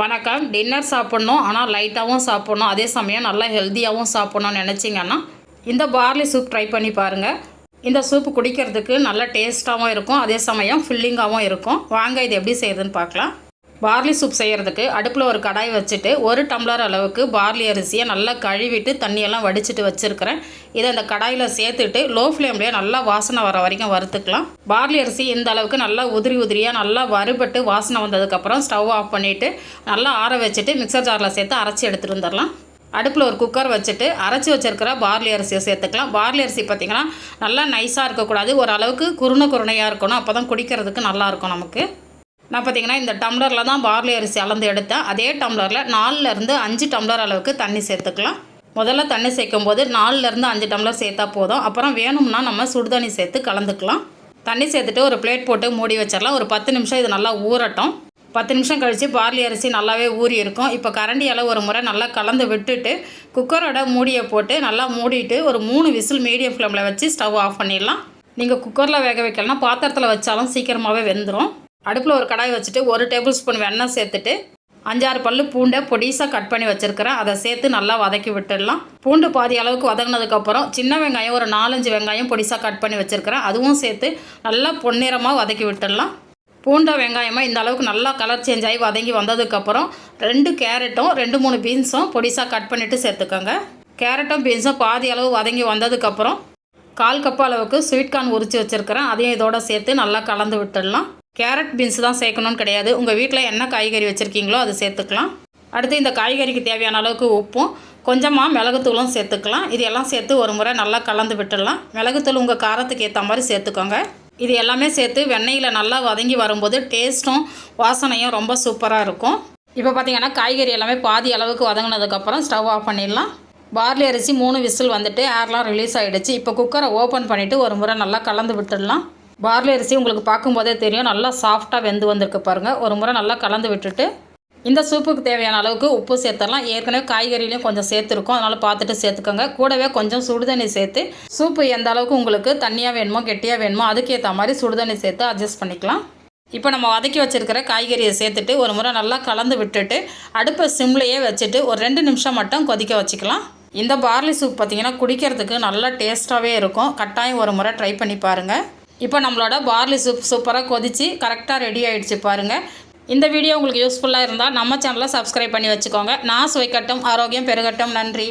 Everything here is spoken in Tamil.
வணக்கம். டின்னர் சாப்பிட்ணும் ஆனால் லைட்டாகவும் சாப்பிட்ணும். அதே சமயம் நல்லா ஹெல்த்தியாகவும் சாப்பிட்ணும்னு நினச்சிங்கன்னா இந்த பார்லி சூப் ட்ரை பண்ணி பாருங்கள் இந்த சூப் குடிக்கிறதுக்கு நல்ல டேஸ்ட்டாகவும் இருக்கும். அதே சமயம் ஃபில்லிங்காகவும் இருக்கும். வாங்க இது எப்படி செய்யுதுன்னு பார்க்கலாம். பார்லி சூப் செய்கிறதுக்கு அடுப்பில் ஒரு கடாய் வச்சுட்டு ஒரு டம்ளர் அளவுக்கு பார்லி அரிசியை நல்லா கழுவிட்டு தண்ணியெல்லாம் வடிச்சிட்டு வச்சுருக்கிறேன். இதை அந்த கடாயில் சேர்த்துட்டு லோ ஃப்ளேம்லேயே நல்லா வாசனை வர வரைக்கும் வறுத்துக்கலாம். பார்லி அரிசி இந்த அளவுக்கு நல்லா உதிரி உதிரியாக நல்லா வறுபட்டு வாசனை வந்ததுக்கப்புறம் ஸ்டவ் ஆஃப் பண்ணிவிட்டு நல்லா ஆற வச்சுட்டு மிக்சர் ஜாரில் சேர்த்து அரைச்சி எடுத்துகிட்டு வந்துடலாம். அடுப்பில் ஒரு குக்கர் வச்சுட்டு அரைச்சி வச்சுருக்கிற பார்லி அரிசியை சேர்த்துக்கலாம். பார்லி அரிசி பார்த்திங்கன்னா நல்லா நைஸாக இருக்கக்கூடாது. ஓரளவுக்கு குருணை குருணையாக இருக்கணும். அப்போ தான் குடிக்கிறதுக்கு நல்லாயிருக்கும் நமக்கு. நான் பார்த்தீங்கன்னா இந்த டம்ளரில் தான் பார்லி அரிசி அளந்து எடுத்தேன். அதே டம்ளரில் நாலுலேருந்து அஞ்சு டம்ளர் அளவுக்கு தண்ணி சேர்த்துக்கலாம். முதல்ல தண்ணி சேர்க்கும் போது நாலுலேருந்து அஞ்சு டம்ளர் சேர்த்தா போதும். அப்புறம் வேணும்னா நம்ம சுடுதண்ணி சேர்த்து கலந்துக்கலாம். தண்ணி சேர்த்துட்டு ஒரு பிளேட் போட்டு மூடி வச்சிடலாம். ஒரு பத்து நிமிஷம் இது நல்லா ஊறட்டும். பத்து நிமிஷம் கழித்து பார்லி அரிசி நல்லாவே ஊறி இருக்கும். இப்போ கரண்டியால் ஒரு முறை நல்லா கலந்து விட்டுட்டு குக்கரோட மூடியை போட்டு நல்லா மூடிட்டு ஒரு மூணு விசில் மீடியம் ஃப்ளேமில் வச்சு ஸ்டவ் ஆஃப் பண்ணிடலாம். நீங்கள் குக்கரில் வேக வைக்கலன்னா பாத்திரத்தில் வச்சாலும் சீக்கிரமாகவே வெந்துடும் அடுப்பில் ஒரு கடாய் வச்சுட்டு ஒரு டேபிள் ஸ்பூன் வெண்ணெய் சேர்த்துட்டு அஞ்சாறு பல் பூண்டை பொடிசாக கட் பண்ணி வச்சுருக்கிறேன். அதை சேர்த்து நல்லா வதக்கி விட்டுடலாம். பூண்டு பாதி அளவுக்கு வதங்கினதுக்கப்புறம் சின்ன வெங்காயம் ஒரு நாலஞ்சு வெங்காயம் பொடிசாக கட் பண்ணி வச்சுருக்கிறேன். அதுவும் சேர்த்து நல்லா பொன்னிறமாக வதக்கி விட்டுடலாம். பூண்டை வெங்காயமாக இந்த அளவுக்கு நல்லா கலர் சேஞ்ச் ஆகி வதங்கி வந்ததுக்கப்புறம் ரெண்டு கேரட்டும் ரெண்டு மூணு பீன்ஸும் பொடிசாக கட் பண்ணிவிட்டு சேர்த்துக்கோங்க. கேரட்டும் பீன்ஸும் பாதி அளவு வதங்கி வந்ததுக்கப்புறம் கால் கப் அளவுக்கு ஸ்வீட் கார்ன் உரித்து வச்சுருக்கிறேன். அதையும் இதோட சேர்த்து நல்லா கலந்து விட்டுடலாம். கேரட் பீன்ஸ் தான் சேர்க்கணும்னு கிடையாது. உங்கள் வீட்டில் என்ன காய்கறி வச்சுருக்கீங்களோ அதை சேர்த்துக்கலாம். அடுத்து இந்த காய்கறிக்கு தேவையான அளவுக்கு உப்பும் கொஞ்சமாக மிளகுத்தூளும் சேர்த்துக்கலாம். இது எல்லாம் சேர்த்து ஒரு முறை நல்லா கலந்து விட்டுடலாம். மிளகுத்தூள் உங்கள் காரத்துக்கு ஏற்ற மாதிரி சேர்த்துக்கோங்க. இது எல்லாமே சேர்த்து வெண்ணெயில் நல்லா வதங்கி வரும்போது டேஸ்ட்டும் வாசனையும் ரொம்ப சூப்பராக இருக்கும். இப்போ பார்த்திங்கன்னா காய்கறி எல்லாமே பாதி அளவுக்கு வதங்கினதுக்கப்புறம் ஸ்டவ் ஆஃப் பண்ணிடலாம். பார்லி அரிசி மூணு விசில் வந்துட்டு ஏர்லாம் ரிலீஸ் ஆகிடுச்சு இப்போ குக்கரை ஓப்பன் பண்ணிவிட்டு ஒரு முறை நல்லா கலந்து விட்டுடலாம். பார்லி அரிசி உங்களுக்கு பார்க்கும்போதே தெரியும். நல்லா சாஃப்டாக வெந்து வந்திருக்கு பாருங்கள் ஒரு முறை நல்லா கலந்து விட்டுட்டு இந்த சூப்புக்கு தேவையான அளவுக்கு உப்பு சேர்த்துடலாம். ஏற்கனவே காய்கறிலையும் கொஞ்சம் சேர்த்துருக்கோம். அதனால் பார்த்துட்டு சேர்த்துக்கோங்க. கூடவே கொஞ்சம் சுடுதண்ணி சேர்த்து சூப்பு எந்த அளவுக்கு உங்களுக்கு தண்ணியாக வேணுமோ கெட்டியாக வேணுமோ அதுக்கேற்ற மாதிரி சுடுதண்ணி சேர்த்து அட்ஜஸ்ட் பண்ணிக்கலாம். இப்போ நம்ம வதக்கி வச்சுருக்கிற காய்கறியை சேர்த்துட்டு ஒரு முறை நல்லா கலந்து விட்டுட்டு அடுப்பை சிம்லேயே வச்சுட்டு ஒரு ரெண்டு நிமிஷம் மட்டும் கொதிக்க வச்சுக்கலாம். இந்த பார்லி சூப் பார்த்திங்கன்னா குடிக்கிறதுக்கு நல்லா டேஸ்ட்டாகவே இருக்கும். கட்டாயம் ஒரு முறை ட்ரை பண்ணி பாருங்கள் இப்போ நம்மளோட பார்லி சூப் சூப்பராக கொதித்து கரெக்டாக ரெடி ஆகிடுச்சு பாருங்கள் இந்த வீடியோ உங்களுக்கு யூஸ்ஃபுல்லாக இருந்தால் நம்ம சேனலை சப்ஸ்கிரைப் பண்ணி வச்சுக்கோங்க. நான் சுவைக்கட்டும் ஆரோக்கியம் பெருகட்டும். நன்றி.